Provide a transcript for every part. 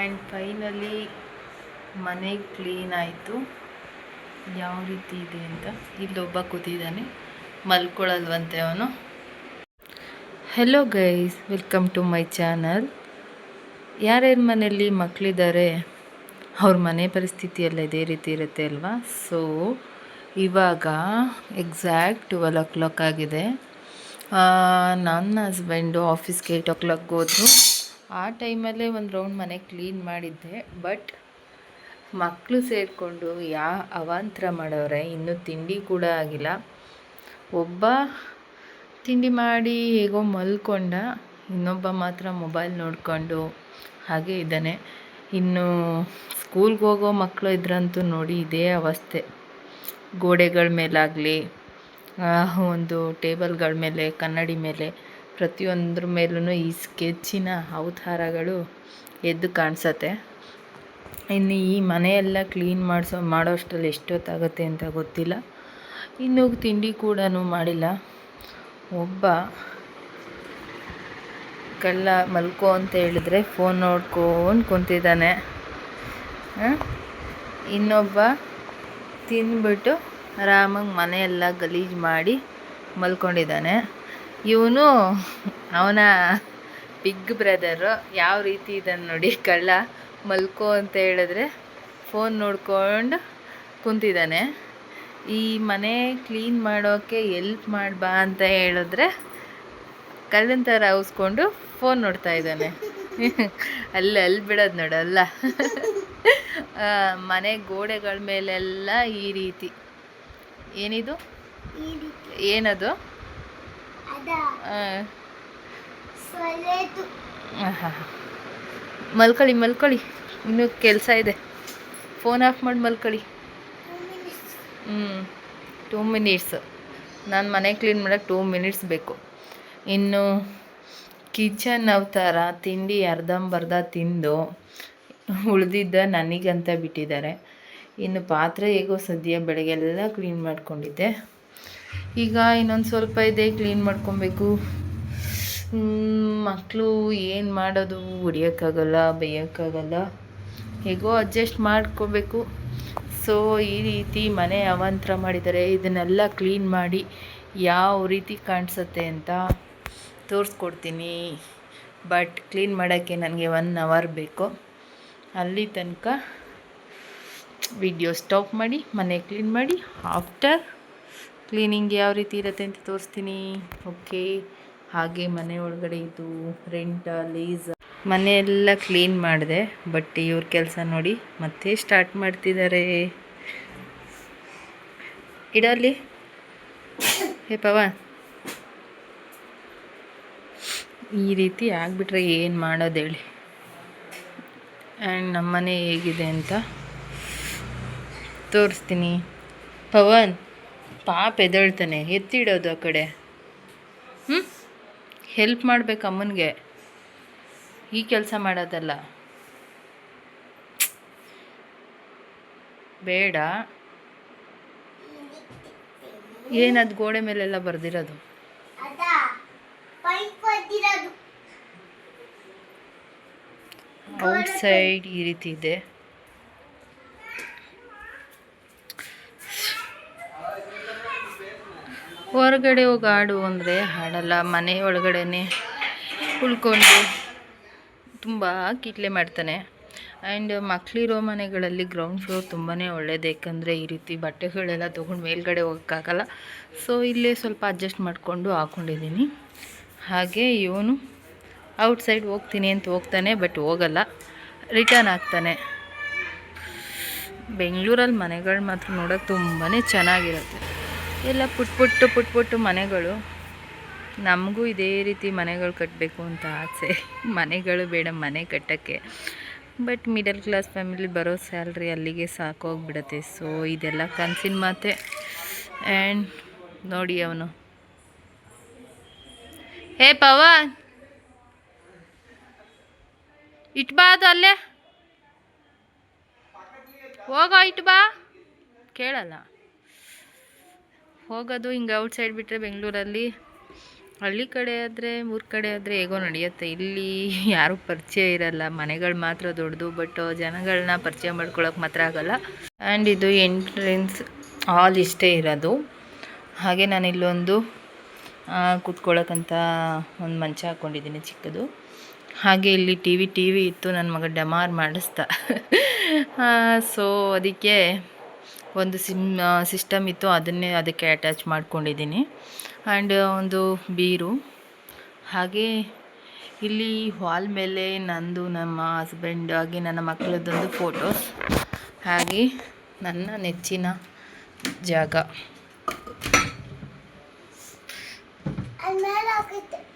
And finally ಮನೆ clean ಆಯಿತು. ಯಾವ ರೀತಿ ಇದೆ ಅಂತ? ಇಲ್ಲೊಬ್ಬ ಕೂತಿದ್ದಾನೆ. ಮಲ್ಕೊಳ್ಳಲ್ವಂತೆ ಅವನು. Hello guys welcome to my channel ಯಾರ್ಯಾರ ಮನೆಯಲ್ಲಿ ಮಕ್ಕಳಿದ್ದಾರೆ ಅವ್ರ ಮನೆ ಪರಿಸ್ಥಿತಿಯಲ್ಲ ಇದೇ ರೀತಿ ಇರುತ್ತೆ ಅಲ್ವಾ? ಸೊ ಇವಾಗ ಎಕ್ಸಾಕ್ಟ್ ಟ್ವೆಲ್ ಓ ಕ್ಲಾಕ್ ಆಗಿದೆ ನನ್ನ ಹಸ್ಬೆಂಡು ಆಫೀಸ್ಗೆ ಏಯ್ಟ್ ಓ ಕ್ಲಾಕ್ ಹೋದ್ರು. ಆ ಟೈಮಲ್ಲೇ ಒಂದು ರೌಂಡ್ ಮನೆ ಕ್ಲೀನ್ ಮಾಡಿದ್ದೆ ಬಟ್ ಮಕ್ಕಳು ಸೇರಿಕೊಂಡು ಯಾ, ಅವಾಂತರ ಮಾಡೋರೆ, ಇನ್ನೂ ತಿಂಡಿ ಕೂಡ ಆಗಿಲ್ಲ. ಒಬ್ಬ ತಿಂಡಿ ಮಾಡಿ ಹೇಗೋ ಮಲ್ಕೊಂಡ, ಇನ್ನೊಬ್ಬ ಮಾತ್ರ ಮೊಬೈಲ್ ನೋಡಿಕೊಂಡು ಹಾಗೆ ಇದ್ದಾನೆ. ಇನ್ನು ಸ್ಕೂಲ್ಗೆ ಹೋಗೋ ಮಕ್ಕಳು ಇದ್ರಂತೂ ನೋಡಿ ಇದೇ ಅವಸ್ಥೆ. ಗೋಡೆಗಳ ಮೇಲಾಗಲಿ ಒಂದು ಟೇಬಲ್ಗಳ ಮೇಲೆ, ಕನ್ನಡಿ ಮೇಲೆ. ಪ್ರತಿಯೊಂದ್ರ ಮೇಲೂ ಈ ಸ್ಕೆಚ್ಚಿನ ಅವತಾರಗಳು ಎದ್ದು ಕಾಣಿಸತ್ತೆ. ಇನ್ನು ಈ ಮನೆಯೆಲ್ಲ ಕ್ಲೀನ್ ಮಾಡಿಸೋ ಮಾಡೋ ಅಷ್ಟರಲ್ಲಿ ಎಷ್ಟೊತ್ತಾಗುತ್ತೆ ಅಂತ ಗೊತ್ತಿಲ್ಲ. ಇನ್ನು ತಿಂಡಿ ಕೂಡ ಮಾಡಿಲ್ಲ. ಒಬ್ಬ ಕಳ್ಳ ಮಲ್ಕೋ ಅಂತ ಹೇಳಿದ್ರೆ ಫೋನ್ ನೋಡ್ಕೊಂಡು ಕುಂತಿದ್ದಾನೆ? ಇನ್ನೊಬ್ಬ ತಿಂದ್ಬಿಟ್ಟು ಆರಾಮಾಗಿ ಮನೆಯೆಲ್ಲ ಗಲೀಜು ಮಾಡಿ ಮಲ್ಕೊಂಡಿದ್ದಾನೆ. ಇವನು ಅವನ ಬಿಗ್ ಬ್ರದರು. ಯಾವ ರೀತಿ ಇದನ್ನು ನೋಡಿ ಕಳ್ಳ ಮಲ್ಕೋ ಅಂತ ಹೇಳಿದ್ರೆ ಫೋನ್ ನೋಡ್ಕೊಂಡು ಕುಂತಿದ್ದಾನೆ. ಈ ಮನೆ ಕ್ಲೀನ್ ಮಾಡೋಕ್ಕೆ ಎಲ್ಪ್ ಮಾಡ್ಬಾ ಅಂತ ಹೇಳಿದ್ರೆ ಕಳ್ಳನ ಥರ ಅವಸ್ಕೊಂಡು ಫೋನ್ ನೋಡ್ತಾ ಇದ್ದಾನೆ. ಅಲ್ಲ ಅಲ್ಲಿ ಬಿಡೋದು ನೋಡಲ್ಲ ಅಲ್ಲ. ಮನೆ ಗೋಡೆಗಳ ಮೇಲೆಲ್ಲ ಈ ರೀತಿ. ಏನಿದು? ಏನದು ಅದ ಆ, ಸೊಳ್ಳೆದು ಆಹಾ. ಮಲ್ಕೊಳ್ಳಿ ಮಲ್ಕೊಳ್ಳಿ. ಇನ್ನೂ ಕೆಲಸ ಇದೆ. ಫೋನ್ ಆಫ್ ಮಾಡಿ ಮಲ್ಕೊಳ್ಳಿ. ಹ್ಞೂ ಟೂ ಮಿನಿಟ್ಸ್ ನಾನು ಮನೆ ಕ್ಲೀನ್ ಮಾಡೋಕ್ಕೆ ಟೂ ಮಿನಿಟ್ಸ್ ಬೇಕು. ಇನ್ನು ಕಿಚನ್ ಅವತಾರ ತಿಂಡಿ ಅರ್ಧಂಬರ್ಧ ತಿಂದು ಉಳಿದಿದ್ದ ನನಗಂತ ಬಿಟ್ಟಿದ್ದಾರೆ. ಇನ್ನು ಪಾತ್ರೆ ಹೇಗೋ ಸದ್ಯ ಬೆಳಗ್ಗೆಲ್ಲ ಕ್ಲೀನ್ ಮಾಡ್ಕೊಂಡಿದ್ದೆ. ಈಗ ಇನ್ನೊಂದು ಸ್ವಲ್ಪ ಇದೆ ಕ್ಲೀನ್ ಮಾಡ್ಕೊಬೇಕು. ಮಕ್ಕಳು ಏನು ಮಾಡೋದು? ಹೊಡಿಯೋಕ್ಕಾಗಲ್ಲ ಬೈಯೋಕ್ಕಾಗಲ್ಲ. ಹೇಗೋ ಅಡ್ಜಸ್ಟ್ ಮಾಡ್ಕೋಬೇಕು. ಸೊ ಈ ರೀತಿ ಮನೆ ಅವಾಂತರ ಮಾಡಿದ್ದಾರೆ. ಇದನ್ನೆಲ್ಲ ಕ್ಲೀನ್ ಮಾಡಿ ಯಾವ ರೀತಿ ಕಾಣಿಸುತ್ತೆ ಅಂತ ತೋರಿಸ್ಕೊಡ್ತೀನಿ. ಬಟ್ ಕ್ಲೀನ್ ಮಾಡೋಕ್ಕೆ ನನಗೆ ಒನ್ ಅವರ್ ಬೇಕು. ಅಲ್ಲಿ ತನಕ ವಿಡಿಯೋ ಸ್ಟಾಪ್ ಮಾಡಿ, ಮನೆ ಕ್ಲೀನ್ ಮಾಡಿ ಆಫ್ಟರ್ ಕ್ಲೀನಿಂಗ್ ಯಾವ ರೀತಿ ಇರುತ್ತೆ ಅಂತ ತೋರಿಸ್ತೀನಿ. ಓಕೆ. ಹಾಗೆ ಮನೆ ಒಳಗಡೆ ಇದು ರೆಂಟ, ಲೀಸ್ ಮನೆಯೆಲ್ಲ ಕ್ಲೀನ್ ಮಾಡಿದೆ. ಬಟ್ ಇವ್ರ ಕೆಲಸ ನೋಡಿ ಮತ್ತೆ ಸ್ಟಾರ್ಟ್ ಮಾಡ್ತಿದ್ದಾರೆ. ಇಡಲಿ ಹೇ ಪವನ್ ಈ ರೀತಿ ಆಗಿಬಿಟ್ರೆ ಏನು ಮಾಡೋದು ಹೇಳಿ. ಆ್ಯಂಡ್ ನಮ್ಮನೆ ಹೇಗಿದೆ ಅಂತ ತೋರಿಸ್ತೀನಿ. ಪವನ್. ಪಾಪ ಎದಳ್ತಾನೆ ಎತ್ತಿಡೋದು ಆ ಕಡೆ. ಹ್ಞೂ ಹೆಲ್ಪ್ ಮಾಡಬೇಕು ಅಮ್ಮನಿಗೆ. ಈ ಕೆಲಸ ಮಾಡೋದಲ್ಲ. ಬೇಡ. ಏನದು ಗೋಡೆ ಮೇಲೆಲ್ಲ ಬರೆದಿರೋದು? ಔಟ್ಸೈಡ್ ಔಟ್ ಸೈಡ್ ಈ ರೀತಿ ಇದೆ. ಹೊರಗಡೆ ಹೋಗಿ ಹಾಡು ಅಂದರೆ ಹಾಡಲ್ಲ, ಮನೆ ಒಳಗಡೆನೇ ಉಳ್ಕೊಂಡು ತುಂಬ ಕಿಟ್ಲೆ ಮಾಡ್ತಾನೆ. ಆ್ಯಂಡ್ ಮಕ್ಕಳಿರೋ ಮನೆಗಳಲ್ಲಿ ಗ್ರೌಂಡ್ ಫ್ಲೋರ್ ತುಂಬಾ ಒಳ್ಳೇದು ಏಕೆಂದರೆ ಈ ರೀತಿ ಬಟ್ಟೆಗಳೆಲ್ಲ ತೊಗೊಂಡು ಮೇಲ್ಗಡೆ ಹೋಗೋಕ್ಕಾಗಲ್ಲ. ಸೊ ಇಲ್ಲೇ ಸ್ವಲ್ಪ ಅಡ್ಜಸ್ಟ್ ಮಾಡಿಕೊಂಡು ಹಾಕ್ಕೊಂಡಿದ್ದೀನಿ ಹಾಗೆ ಇವನು ಔಟ್ ಸೈಡ್ ಹೋಗ್ತೀನಿ ಅಂತ ಹೋಗ್ತಾನೆ ಬಟ್ ಹೋಗಲ್ಲ. ರಿಟರ್ನ್ ಆಗ್ತಾನೆ. ಬೆಂಗಳೂರಲ್ಲಿ ಮನೆಗಳು ಮಾತ್ರ ನೋಡೋಕೆ ತುಂಬಾ ಚೆನ್ನಾಗಿರುತ್ತೆ. ಎಲ್ಲ ಪುಟ್ ಪುಟ್ಟು ಪುಟ್ ಪುಟ್ಟು ಮನೆಗಳು. ನಮಗೂ ಇದೇ ರೀತಿ ಮನೆಗಳು ಕಟ್ಟಬೇಕು ಅಂತ ಆಸೆ. ಮನೆಗಳು ಬೇಡ, ಮನೆ ಕಟ್ಟೋಕ್ಕೆ. ಬಟ್ ಮಿಡಲ್ ಕ್ಲಾಸ್ ಫ್ಯಾಮಿಲಿ ಬರೋ ಸ್ಯಾಲ್ರಿ ಅಲ್ಲಿಗೆ ಸಾಕೋಗ್ಬಿಡತ್ತೆ ಸೊ ಇದೆಲ್ಲ ಕನಸಿನ ಮಾತೆ. ಆ್ಯಂಡ್ ನೋಡಿ ಅವನು. ಹೇ ಪವನ್! ಇಟ್ ಬಾ ಅದು ಅಲ್ಲೇ. ಹೋಗೋ, ಇಟ್ ಬಾ. ಕೇಳಲ್ಲ. ಹೋಗೋದು ಹಿಂಗೆ ಔಟ್ ಸೈಡ್ ಬಿಟ್ಟರೆ ಬೆಂಗಳೂರಲ್ಲಿ. ಹಳ್ಳಿ ಕಡೆ ಆದರೆ, ಊರ ಕಡೆ ಆದರೆ ಹೇಗೋ ನಡೆಯುತ್ತೆ. ಇಲ್ಲಿ ಯಾರೂ ಪರಿಚಯ ಇರಲ್ಲ. ಮನೆಗಳು ಮಾತ್ರ ದೊಡ್ಡದು ಬಟ್ ಜನಗಳನ್ನ ಪರಿಚಯ ಮಾಡ್ಕೊಳ್ಳೋಕೆ ಮಾತ್ರ ಆಗೋಲ್ಲ. ಆ್ಯಂಡ್ ಇದು ಎಂಟ್ರೆನ್ಸ್ ಹಾಲ್ ಇಷ್ಟೇ ಇರೋದು. ಹಾಗೆ ನಾನು ಇಲ್ಲೊಂದು ಕೂತ್ಕೊಳ್ಳೋಕ್ಕಂತ ಒಂದು ಮಂಚ ಹಾಕ್ಕೊಂಡಿದ್ದೀನಿ ಚಿಕ್ಕದು. ಹಾಗೆ ಇಲ್ಲಿ ಟಿ ವಿ ಟಿ ವಿ ಇತ್ತು. ನನ್ನ ಮಗ ಡಮಾರ್ ಮಾಡಿಸ್ತಾ. ಸೊ ಅದಕ್ಕೆ ಒಂದು ಸಿಮ್ ಸಿಸ್ಟಮ್ ಇತ್ತು, ಅದನ್ನೇ ಅದಕ್ಕೆ ಅಟ್ಯಾಚ್ ಮಾಡ್ಕೊಂಡಿದ್ದೀನಿ. ಆ್ಯಂಡ್ ಒಂದು ಬೀರು. ಹಾಗೆ ಇಲ್ಲಿ ವಾಲ್ ಮೇಲೆ ನಂದು ನಮ್ಮ ಹಸ್ಬೆಂಡ್ ಹಾಗೆ ನನ್ನ ಮಕ್ಕಳದ್ದೊಂದು ಫೋಟೋಸ್ ಹಾಗೆ ನನ್ನ ನೆಚ್ಚಿನ ಜಾಗ.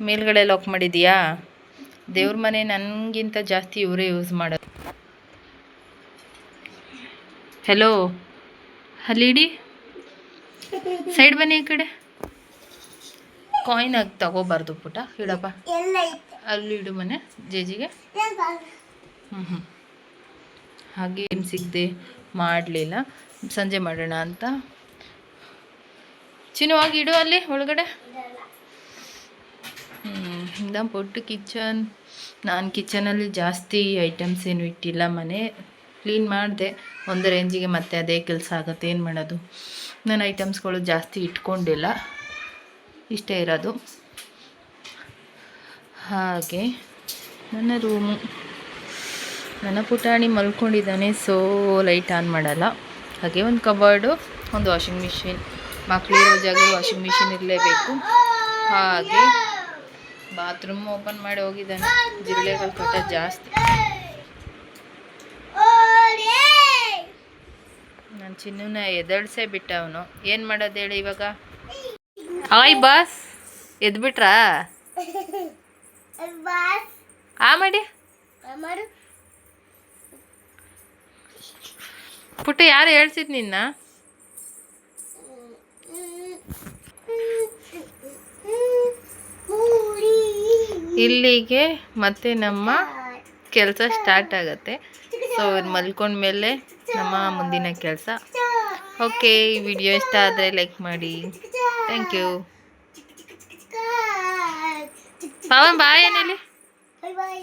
ಮೇಲ್ಗಡೆ ಲಾಕ್ ಮಾಡಿದೀಯಾ ದೇವ್ರ ಮನೆ ನನಗಿಂತ ಜಾಸ್ತಿ ಇವರೇ ಯೂಸ್ ಮಾಡೋದು. ಹೆಲೋ ಅಲ್ಲಿಡಿ ಸೈಡ್ ಬನ್ನಿ ಈ ಕಡೆ. ಕಾಯಿನ್ ಆಗಿ ತಗೋಬಾರ್ದು ಪುಟ ಇಡಪ್ಪ. ಅಲ್ಲಿ ಇಡು ಮನೆ ಜೇಜಿಗೆ? ಹ್ಞೂ ಹ್ಞೂ ಹಾಗೆ ಏನು ಸಿಗದೆ ಮಾಡಲಿಲ್ಲ. ಸಂಜೆ ಮಾಡೋಣ ಅಂತ. ಚಿನ್ನವಾಗಿ ಇಡು ಅಲ್ಲಿ ಒಳಗಡೆ. ಹ್ಞೂ ಪುಟ್ಟು ಕಿಚನ್. ನಾನು ಕಿಚನಲ್ಲಿ ಜಾಸ್ತಿ ಐಟಮ್ಸ್ ಏನು ಇಟ್ಟಿಲ್ಲ ಮನೆ. ಕ್ಲೀನ್ ಮಾಡಿದೆ. ಒಂದು ರೇಂಜಿಗೆ ಮತ್ತೆ ಅದೇ ಕೆಲಸ ಆಗುತ್ತೆ. ಏನು ಮಾಡೋದು? ನಾನು ಐಟಮ್ಸ್ಗಳು ಜಾಸ್ತಿ ಇಟ್ಕೊಂಡಿಲ್ಲ. ಇಷ್ಟೇ ಇರೋದು. ಹಾಗೆ ನನ್ನ ರೂಮು ನನ್ನ ಪುಟಾಣಿ ಮಲ್ಕೊಂಡಿದ್ದಾನೆ ಸೊ ಲೈಟ್ ಆನ್ ಮಾಡಲ್ಲ. ಹಾಗೆ ಒಂದು ಕಬರ್ಡು ಒಂದು ವಾಷಿಂಗ್ ಮಿಷಿನ್ ಮಕ್ಕಳಿರೋ ಜಾಗ ವಾಷಿಂಗ್ ಮಿಷಿನ್ ಇರಲೇಬೇಕು. ಹಾಗೆ ಬಾತ್ರೂಮ್ ಓಪನ್ ಮಾಡಿ ಹೋಗಿದ್ದಾನೆ. ಜಿರಳೆಗಳು ಕಟ್ಟ ಜಾಸ್ತಿ. ನಾನು ಚಿನ್ನನ ಎದಳ್ಸೇ ಬಿಟ್ಟ ಅವನು ಏನು ಮಾಡೋದು ಹೇಳಿ ಇವಾಗ? Hi boss. ಎದ್ಬಿಟ್ರಾ? ಆ ಮಾಡಿ. ಮಾಡು. ಪುಟ್ಟ ಯಾರು ಹೇಳ್ಸಿದ್ ನಿನ್ನ? ಇಲ್ಲಿಗೆ ಮತ್ತೆ ನಮ್ಮ ಕೆಲಸ ಸ್ಟಾರ್ಟ್ ಆಗುತ್ತೆ. ಸೊ ಮಲ್ಕೊಂಡ್ಮೇಲೆ ನಮ್ಮ ಮುಂದಿನ ಕೆಲಸ. ಓಕೆ ಈ ವಿಡಿಯೋ ಇಷ್ಟ ಆದರೆ ಲೈಕ್ ಮಾಡಿ. ಥ್ಯಾಂಕ್ ಯು ಪವನ್ ಬಾಯ್ ಏನೇಳಿ ಬಾಯ್ ಬಾಯ್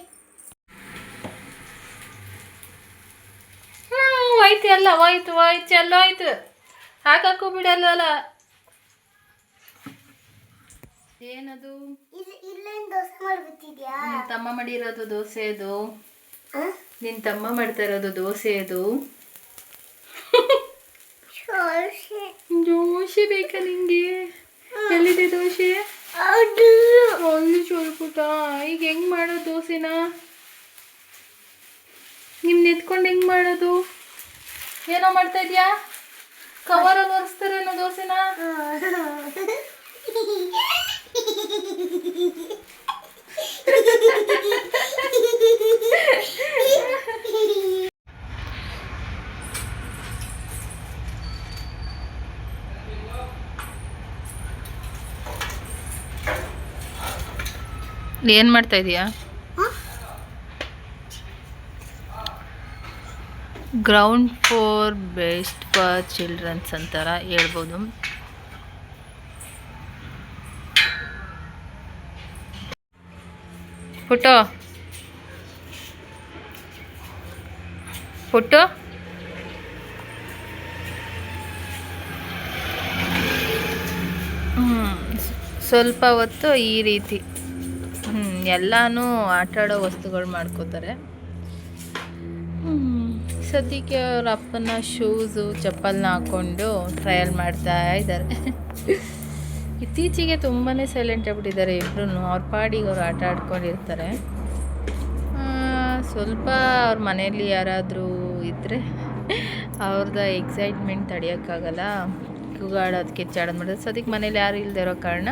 ಹ್ಞೂ ಹೋಯ್ತು ಎಲ್ಲ ಹೋಯ್ತು ಹೋಯ್ತು ಎಲ್ಲ ಹೋಯ್ತು. ಹಾಕಾಕು ಬಿಡಲ್ವಲ್ಲ? ಏನದು? ತಮ್ಮ ಮಾಡಿರೋದು ದೋಸೆ ಅದು? ನಿನ್ ತಮ್ಮ ಮಾಡ್ತಾ ಇರೋದು ದೋಸೆ ಅದು. ದೋಸೆ. ದೋಸೆ ಬೇಕಾ ನಿಂಗೆ ಎಲ್ಲಿದೆ ದೋಸೆ ಅಲ್ಲಿ ಚೋಲ್ಪುಟ ಈಗ ಹೆಂಗ್ ಮಾಡೋದು ದೋಸೆನ ನಿಮ್ ನೆತ್ಕೊಂಡು ಹೆಂಗ್ ಮಾಡೋದು ಏನೋ ಮಾಡ್ತಾ ಇದ್ಯಾ ಕವರಲ್ಲಿ ಒರೆಸ್ತಾರೇನೋ ದೋಸೆನ ಏನ್ ಮಾಡ್ತಾ ಇದೀಯಾ? Ground for best for childrens ಅಂತಾರ ಹೇಳ್ಬೋದು. ಫೋಟೋ? ಫೋಟೋ. ಸ್ವಲ್ಪ ಹೊತ್ತು ಈ ರೀತಿ. ಎಲ್ಲಾನು ಆಟಾಡೋ ವಸ್ತುಗಳು ಮಾಡ್ಕೋತಾರೆ. ಸದ್ಯಕ್ಕೆ ಅವ್ರ ಅಪ್ಪನ ಶೂಸು ಚಪ್ಪಲ್ನ ಹಾಕ್ಕೊಂಡು ಟ್ರಯಲ್ ಮಾಡ್ತಾ ಇದ್ದಾರೆ. ಇತ್ತೀಚೆಗೆ ತುಂಬಾ ಸೈಲೆಂಟ್ ಆಗ್ಬಿಟ್ಟಿದ್ದಾರೆ ಇಬ್ರು ಅವ್ರ ಪಾಡಿಗೆ ಅವ್ರು ಆಟ ಆಡ್ಕೊಂಡಿರ್ತಾರೆ. ಸ್ವಲ್ಪ ಅವ್ರ ಮನೆಯಲ್ಲಿ ಯಾರಾದರೂ ಇದ್ದರೆ ಅವ್ರದ್ದು ಎಕ್ಸೈಟ್ಮೆಂಟ್ ತಡೆಯೋಕ್ಕಾಗಲ್ಲ. ಕೂಗಾಡೋದು ಕಿಚ್ಚಾಡೋದು ಮಾಡೋದು. ಸದ್ಯಕ್ಕೆ ಮನೇಲಿ ಯಾರು ಇಲ್ಲದೆ ಇರೋ ಕಾರಣ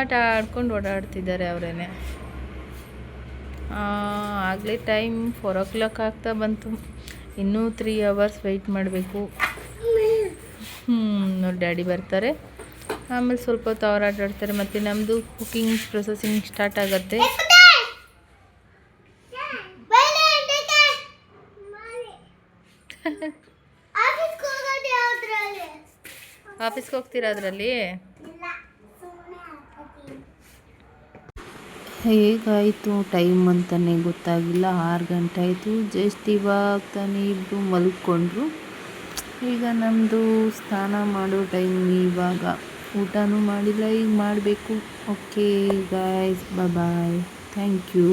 ಆಟ ಆಡ್ಕೊಂಡು ಓಡಾಡ್ತಿದ್ದಾರೆ ಅವರೇನೆ. ಆಗಲೇ ಟೈಮ್ ಫೋರ್ ಓ ಕ್ಲಾಕ್ ಆಗ್ತಾ ಬಂತು. ಇನ್ನೂ ತ್ರೀ ಅವರ್ಸ್ ವೆಯ್ಟ್ ಮಾಡಬೇಕು. ಹ್ಞೂ ನೋಡಿ ಡ್ಯಾಡಿ ಬರ್ತಾರೆ. ಆಮೇಲೆ ಸ್ವಲ್ಪ ಹೊತ್ತು ಅವ್ರು ಆಟಾಡ್ತಾರೆ. ಮತ್ತು ನಮ್ಮದು ಕುಕಿಂಗ್ ಪ್ರೊಸೆಸಿಂಗ್ ಸ್ಟಾರ್ಟ್ ಆಗುತ್ತೆ? ಆಫೀಸ್ಗೆ ಹೋಗ್ತೀರಾ ಅದರಲ್ಲಿ? ಹೇಗಾಯಿತು ಟೈಮ್ ಅಂತಲೇ ಗೊತ್ತಾಗಿಲ್ಲ. ಆರು ಗಂಟೆ ಆಯಿತು. ಜಸ್ಟ್ ಇವಾಗ ತಾನೇ ಇಬ್ಬರು ಮಲ್ಕೊಂಡ್ರು. ಈಗ ನಮ್ಮದು ಸ್ನಾನ ಮಾಡೋ ಟೈಮ್ ಇವಾಗ. ಊಟನೂ ಮಾಡಿಲ್ಲ, ಈಗ ಮಾಡಬೇಕು. Okay guys bye thank you